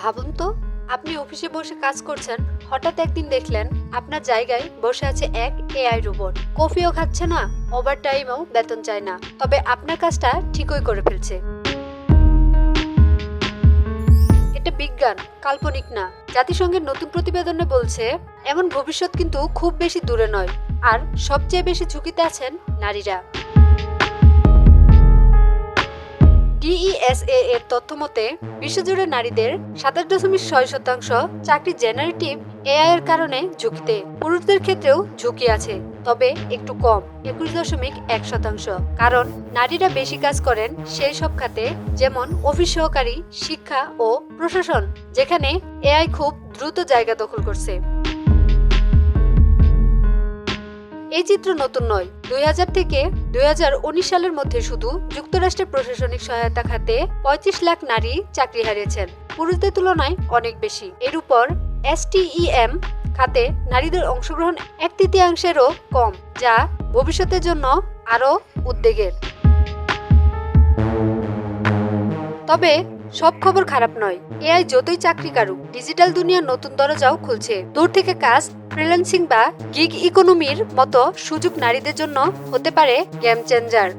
ভাবুন তো, আপনি অফিসে বসে কাজ করছেন, হঠাৎ একদিন দেখলেন আপনার জায়গায় বসে আছে এক এআই রোবট। কফিও খাচ্ছে না ওভার টাইমেও বেতন চায় না, তবে আপনার কাজটা ঠিকই করে ফেলছে। এটা বিজ্ঞান, কাল্পনিক না। জাতিসংঘের নতুন প্রতিবেদনে বলছে, এমন ভবিষ্যৎ কিন্তু খুব বেশি দূরে নয়, আর সবচেয়ে বেশি ঝুঁকিতে আছেন নারীরা। ডিইএসএ এর তথ্য মতে, বিশ্বজুড়ে নারীদের সাতাশ দশমিক ছয় শতাংশ চাকরি জেনারেটিভ এআই এর কারণে ঝুঁকিতে। পুরুষদের ক্ষেত্রেও ঝুঁকি আছে, তবে একটু কম, একুশ দশমিক এক শতাংশ। কারণ নারীরা বেশি কাজ করেন সেই সব খাতে, যেমন অফিস সহকারী, শিক্ষা ও প্রশাসন, যেখানে এআই খুব দ্রুত জায়গা দখল করছে। এই চিত্র নতুন নয়। দুই থেকে দু হাজার উনিশ সালের মধ্যে শুধু যুক্তরাষ্ট্রের প্রশাসনিক সহায়তা খাতে পঁয়ত্রিশ লাখ নারী চাকরি হারিয়েছেন। পুরুষদের তুলনায় অনেক বেশি। এর উপর এসটিইএম খাতে নারীদের অংশগ্রহণ এক তৃতীয়াংশেরও কম, যা ভবিষ্যতের জন্য আরও উদ্বেগের। তবে সব খবর খারাপ নয়। এআই যতই চাকরি কারুক, ডিজিটাল দুনিয়ার নতুন দরজাও খুলছে। দূর থেকে কাজ ফ্রিল্যান্সিং বা গিগ ইকোনমির মতো সুযোগ নারীদের জন্য হতে পারে গেম চেঞ্জার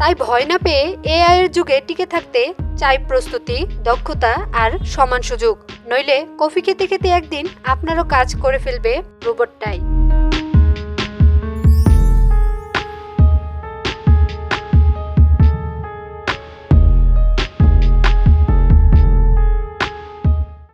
তাই ভয় না পেয়ে এআই এর যুগে টিকে থাকতে চাই প্রস্তুতি, দক্ষতা আর সমান সুযোগ। নইলে কফি খেতে খেতে একদিন আপনারও কাজ করে ফেলবে রোবটটাই